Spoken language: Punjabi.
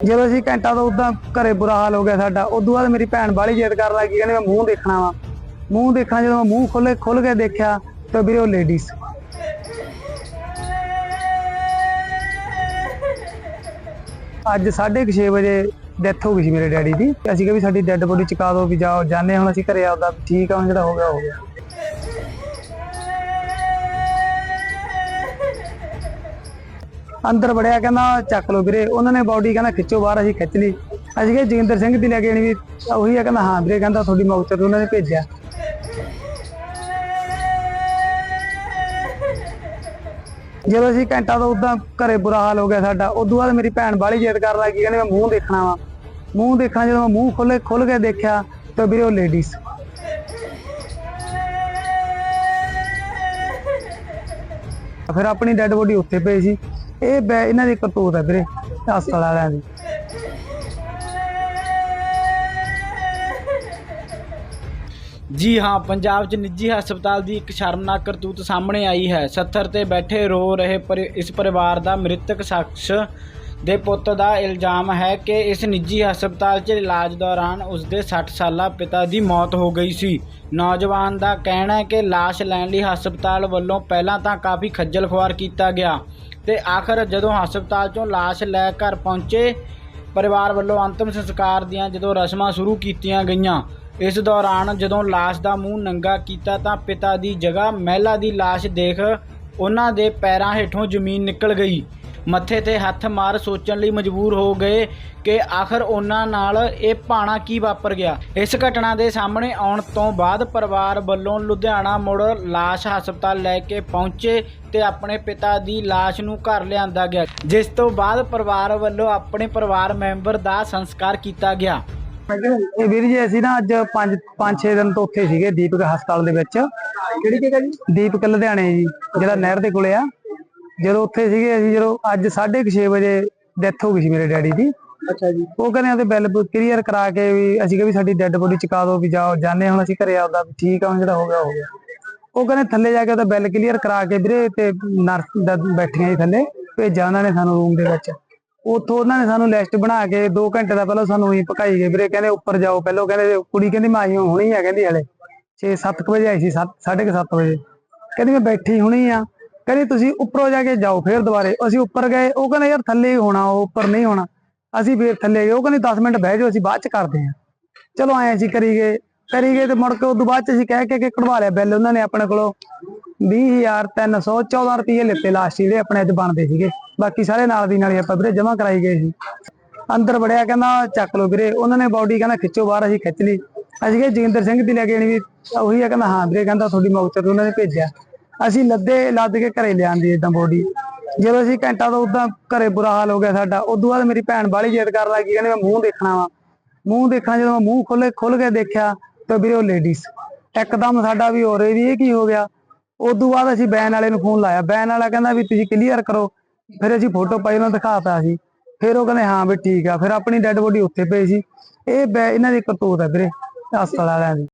ਜਦੋਂ ਅਸੀਂ ਘੰਟਾ ਤੋਂ ਉਦਾਂ ਘਰੇ ਬੁਰਾ ਹਾਲ ਹੋ ਗਿਆ ਸਾਡਾ, ਉਦੋਂ ਬਾਅਦ ਮੇਰੀ ਭੈਣ ਬਾਲੀ ਜਿੱਦ ਕਰਨ ਲੱਗੀ ਕਹਿੰਦੀ ਮੈਂ ਮੂੰਹ ਦੇਖਣਾ ਵਾ। ਮੂੰਹ ਦੇਖਣਾ ਜਦੋਂ ਮੈਂ ਮੂੰਹ ਖੋਲੇ ਖੁੱਲ ਕੇ ਦੇਖਿਆ ਤਾਂ ਵੀਰੇ ਉਹ ਲੇਡੀਜ਼ ਅੱਜ 6:30 ਵਜੇ ਡੈਥ ਹੋ ਗਈ ਸੀ ਮੇਰੇ ਡੈਡੀ ਦੀ। ਅਸੀਂ ਕਿਹਾ ਵੀ ਸਾਡੀ ਡੈੱਡ ਬੋਡੀ ਚੁਕਾ ਦਿਓ ਵੀ ਜਾਓ ਜਾਣੇ ਹੁਣ ਅਸੀਂ ਘਰੇ ਆਉਦਾ ਠੀਕ ਆ, ਹੁਣ ਜਿਹੜਾ ਹੋ ਗਿਆ ਹੋ ਗਿਆ। ਅੰਦਰ ਵੜਿਆ, ਕਹਿੰਦਾ ਚੱਕ ਲਓ ਵੀਰੇ। ਉਹਨਾਂ ਨੇ ਬਾਡੀ ਕਹਿੰਦਾ ਖਿੱਚੋ ਬਾਹਰ, ਅਸੀਂ ਖਿੱਚ ਲਈ। ਅਸੀਂ ਕਿਹਾ, ਜੋਗਿੰਦਰ ਸਿੰਘ ਦੀ ਲੈ ਕੇ ਆਣੀ ਵੀ। ਉਹੀ ਆ, ਕਹਿੰਦਾ, ਹਾਂ ਵੀਰੇ, ਕਹਿੰਦਾ ਤੁਹਾਡੀ ਮੌਤ ਤੇ ਉਹਨਾਂ ਨੇ ਭੇਜਿਆ। ਜਦੋਂ ਅਸੀਂ ਘੰਟਾ ਤੋਂ ਉਦਾਂ ਘਰੇ ਬੁਰਾ ਹਾਲ ਹੋ ਗਿਆ ਸਾਡਾ, ਉਦੋਂ ਬਾਅਦ ਮੇਰੀ ਭੈਣ ਬਾਲੀ ਜੇਦ ਕਰਨ ਲੱਗੀ ਕਹਿੰਦੀ, ਮੈਂ ਮੂੰਹ ਦੇਖਣਾ ਵਾ। ਮੂੰਹ ਦੇਖਣਾ, ਜਦੋਂ ਮੈਂ ਮੂੰਹ ਖੋਲੇ ਖੁੱਲ ਕੇ ਦੇਖਿਆ, ਤਾਂ ਵੀਰੇ ਉਹ ਲੇਡੀਜ਼ ਫਿਰ ਆਪਣੀ ਡੈੱਡ ਬੋਡੀ ਉੱਥੇ ਪਈ ਸੀ। ਇਹ ਬੈ- ਇਹਨਾਂ ਦੀ ਕਰਤੂਤ ਹੈ ਵੀਰੇ, ਹਸਪਤਾਲ ਵਾਲਿਆਂ ਦੀ। ਜੀ ਹਾਂ, ਪੰਜਾਬ 'ਚ ਨਿੱਜੀ ਹਸਪਤਾਲ ਦੀ ਇੱਕ ਸ਼ਰਮਨਾਕ ਕਰਤੂਤ ਸਾਹਮਣੇ ਆਈ ਹੈ। 70 ਤੇ ਬੈਠੇ ਰੋ ਰਹੇ ਪਰਿ- ਇਸ ਪਰਿਵਾਰ ਦਾ ਮ੍ਰਿਤਕ ਸ਼ਖਸ ਦੇ ਪੁੱਤ ਦਾ ਇਲਜ਼ਾਮ ਹੈ ਕਿ ਇਸ ਨਿੱਜੀ ਹਸਪਤਾਲ 'ਚ ਇਲਾਜ ਦੌਰਾਨ ਉਸਦੇ 60 ਸਾਲਾ ਪਿਤਾ ਦੀ ਮੌਤ ਹੋ ਗਈ ਸੀ। ਨੌਜਵਾਨ ਦਾ ਕਹਿਣਾ ਹੈ ਕਿ ਲਾਸ਼ ਲੈਣ ਲਈ ਹਸਪਤਾਲ ਵੱਲੋਂ ਪਹਿਲਾਂ ਤਾਂ ਕਾਫੀ ਖੱਜਲ ਖੁਆਰ ਕੀਤਾ ਗਿਆ। ਤੇ ਆਖਰ ਜਦੋਂ ਹਸਪਤਾਲ 'ਚੋਂ ਲਾਸ਼ ਲੈ ਘਰ ਪਹੁੰਚੇ, ਪਰਿਵਾਰ ਵੱਲੋਂ ਅੰਤਮ ਸੰਸਕਾਰ ਦੀਆਂ ਜਦੋਂ ਰਸਮਾਂ ਸ਼ੁਰੂ ਕੀਤੀਆਂ ਗਈਆਂ, ਇਸ ਦੌਰਾਨ ਜਦੋਂ ਲਾਸ਼ ਦਾ ਮੂੰਹ ਨੰਗਾ ਕੀਤਾ ਤਾਂ ਪਿਤਾ ਦੀ ਜਗ੍ਹਾ ਮਹਿਲਾ ਦੀ ਲਾਸ਼ ਦੇਖ ਉਹਨਾਂ ਦੇ ਪੈਰਾਂ ਹੇਠੋਂ ਜ਼ਮੀਨ ਨਿਕਲ ਗਈ। ਮੱਥੇ ਤੇ ਹੱਥ ਮਾਰ ਸੋਚਣ ਲਈ ਮਜਬੂਰ ਹੋ ਗਏ ਕਿ ਆਖਰ ਉਹਨਾਂ ਨਾਲ ਇਹ ਭਾਣਾ ਕੀ ਵਾਪਰ ਗਿਆ। ਇਸ ਘਟਨਾ ਦੇ ਸਾਹਮਣੇ ਆਉਣ ਤੋਂ ਬਾਅਦ ਪਰਿਵਾਰ ਵੱਲੋਂ ਲੁਧਿਆਣਾ ਮੁੜ ਲਾਸ਼ ਹਸਪਤਾਲ ਲੈ ਕੇ ਪਹੁੰਚੇ ਤੇ ਆਪਣੇ ਪਿਤਾ ਦੀ ਲਾਸ਼ ਨੂੰ ਘਰ ਲਿਆਂਦਾ ਗਿਆ ਜਿਸ ਤੋਂ ਬਾਅਦ ਪਰਿਵਾਰ ਵੱਲੋਂ ਆਪਣੇ ਪਰਿਵਾਰ ਮੈਂਬਰ ਦਾ ਸੰਸਕਾਰ ਕੀਤਾ ਗਿਆ। ਇਹ ਵੀਰ ਜੀ ਅਸੀਂ ਨਾ ਅੱਜ 5 5-6 ਦਿਨ ਤੋਂ ਉੱਥੇ ਸੀਗੇ ਦੀਪਕ ਹਸਪਤਾਲ ਦੇ ਵਿੱਚ। ਕਿਹੜੀ ਜਗ੍ਹਾ ਜੀ? ਦੀਪਕ ਲੁਧਿਆਣੇ ਜੀ ਜਿਹੜਾ ਨਹਿਰ ਦੇ ਕੋਲੇ ਆ। ਜਦੋਂ ਉੱਥੇ ਸੀਗੇ ਅਸੀਂ ਜਦੋਂ ਅੱਜ 6:30 ਵਜੇ ਡੈਥ ਹੋ ਗਈ ਸੀ ਮੇਰੇ ਡੈਡੀ ਦੀ। ਅੱਛਾ ਜੀ। ਉਹ ਕਹਿੰਦੇ ਉਹਦੇ ਬਿੱਲ ਕਲੀਅਰ ਕਰਾ ਕੇ ਵੀ ਅਸੀਂ ਕਿਹਾ ਵੀ ਸਾਡੀ ਡੈੱਡ ਬੋਡੀ ਚੁਕਾ ਦਿਓ ਵੀ ਜਾਓ ਜਾਣੇ ਹੁਣ ਅਸੀਂ ਘਰੇ ਆਉਦਾ ਵੀ ਠੀਕ ਆ ਹੁਣ ਜਿਹੜਾ ਹੋ ਗਿਆ ਹੋ ਗਿਆ। ਉਹ ਕਹਿੰਦੇ ਥੱਲੇ ਜਾ ਕੇ ਉਹਦਾ ਬਿੱਲ ਕਲੀਅਰ ਕਰਾ ਕੇ ਵੀਰੇ ਤੇ ਨਰਸ ਦਾ ਬੈਠੀਆਂ ਜੀ ਥੱਲੇ ਭੇਜਿਆ ਉਹਨਾਂ ਨੇ ਸਾਨੂੰ ਰੂਮ ਦੇ ਵਿੱਚ। ਉੱਥੋਂ ਉਹਨਾਂ ਨੇ ਸਾਨੂੰ ਲਿਸਟ ਬਣਾ ਕੇ 2 ਘੰਟੇ ਦਾ ਪਹਿਲਾਂ ਸਾਨੂੰ ਹੀ ਭਕਾਈ ਗਏ। ਵੀਰੇ ਕਹਿੰਦੇ ਉੱਪਰ ਜਾਓ ਪਹਿਲਾਂ ਕਹਿੰਦੇ ਕੁੜੀ ਕਹਿੰਦੀ ਮੈਂ ਆਈ ਹੁਣੀ ਆ ਕਹਿੰਦੀ ਹਲੇ। 6-7 ਵਜੇ ਆਈ ਸੀ 7:30 ਵਜੇ। ਕਹਿੰਦੀ ਮੈਂ ਬੈਠੀ ਹੁਣੀ ਆ। ਕਹਿੰਦੀ, ਤੁਸੀਂ ਉੱਪਰੋਂ ਜਾ ਕੇ ਜਾਓ ਫੇਰ ਦੁਬਾਰੇ। ਅਸੀਂ ਉੱਪਰ ਗਏ, ਉਹ ਕਹਿੰਦੇ, ਯਾਰ, ਥੱਲੇ ਹੀ ਹੋਣਾ, ਉਹ ਉੱਪਰ ਨਹੀਂ ਹੋਣਾ। ਅਸੀਂ ਫੇਰ ਥੱਲੇ ਗਏ, ਉਹ ਕਹਿੰਦੇ 10 ਮਿੰਟ ਬਹਿ ਜਾਓ, ਅਸੀਂ ਬਾਅਦ ਚ ਕਰਦੇ ਹਾਂ। ਚਲੋ ਆਏ ਅਸੀਂ ਕਰੀ ਗਏ ਕਰੀ ਗਏ ਤੇ ਮੁੜ ਕੇ ਉਦੋਂ ਬਾਅਦ ਚ ਅਸੀਂ ਕਹਿ ਕੇ ਕਿ ਕਢਵਾ ਲਿਆ ਬਿੱਲ ਉਹਨਾਂ ਨੇ ਆਪਣੇ ਕੋਲੋਂ। 20314 ਰੁਪਏ ਲਿੱਤੇ ਲਾਸਟ ਜਿਹੜੇ ਆਪਣੇ ਅੱਜ ਬਣਦੇ ਸੀਗੇ। ਬਾਕੀ ਸਾਰੇ ਨਾਲ ਦੀ ਨਾਲ ਹੀ ਆਪਾਂ ਵੀਰੇ ਜਮ੍ਹਾਂ ਕਰਾਈ ਗਏ ਸੀ। ਅੰਦਰ ਵੜਿਆ ਕਹਿੰਦਾ, ਚੱਕ ਲਓ ਵੀਰੇ। ਉਹਨਾਂ ਨੇ ਬਾਡੀ ਕਹਿੰਦਾ, ਖਿੱਚੋ ਬਾਹਰ, ਅਸੀਂ ਖਿੱਚ ਲਈ। ਅਸੀਂ ਕਿਹਾ, ਜਗਿੰਦਰ ਸਿੰਘ ਦੀ ਲੈ ਕੇ ਆਣੀ ਵੀ ਉਹੀ ਆ ਕਹਿੰਦਾ, ਹਾਂ ਵੀਰੇ, ਕਹਿੰਦਾ, ਤੁਹਾਡੀ ਮੌਤ ਉਹਨਾਂ ਨੇ ਭੇਜਿਆ। ਅਸੀਂ ਲੱਦੇ ਲੱਦ ਕੇ ਘਰੇ ਲਿਆਂਦੀ ਇਦਾਂ ਬੋਡੀ। ਜਦੋਂ ਅਸੀਂ ਘੰਟਾ ਤੋਂ ਉਦਾਂ ਘਰੇ ਬੁਰਾ ਹਾਲ ਹੋ ਗਿਆ ਸਾਡਾ, ਉਦੋਂ ਬਾਅਦ ਮੇਰੀ ਭੈਣ ਬਾਲੀ ਜਿੱਦ ਕਰਨ ਲੱਗੀ ਕਹਿੰਦੀ ਮੈਂ ਮੂੰਹ ਦੇਖਣਾ ਵਾ। ਮੂੰਹ ਦੇਖਣਾ ਜਦੋਂ ਮੈਂ ਮੂੰਹ ਖੋਲੇ ਖੁੱਲ ਕੇ ਦੇਖਿਆ ਤਾਂ ਵੀਰੇ ਉਹ ਲੇਡੀਜ਼ ਇੱਕਦਮ ਸਾਡਾ ਵੀ ਹੋ ਰਹੀ ਵੀ ਇਹ ਕੀ ਹੋ ਗਿਆ। ਉਦੋਂ ਬਾਅਦ ਅਸੀਂ ਬੈਨ ਵਾਲੇ ਨੂੰ ਫੋਨ ਲਾਇਆ। ਬੈਨ ਵਾਲਾ ਕਹਿੰਦਾ ਵੀ ਤੁਸੀਂ ਕਲੀਅਰ ਕਰੋ। ਫਿਰ ਅਸੀਂ ਫੋਟੋ ਪਾਈ, ਉਹਨਾਂ ਨੂੰ ਦਿਖਾਤਾ ਸੀ ਫਿਰ ਉਹ ਕਹਿੰਦੇ, ਹਾਂ ਵੀ ਠੀਕ ਆ। ਫਿਰ ਆਪਣੀ ਡੈੱਡ ਬੋਡੀ ਉੱਥੇ ਪਈ ਸੀ। ਇਹ ਬੈ- ਇਹਨਾਂ ਦੀ ਕਰਤੂਤ ਹੈ ਵੀਰੇ, ਹਸਪਤਾਲ ਵਾਲਿਆਂ ਦੀ।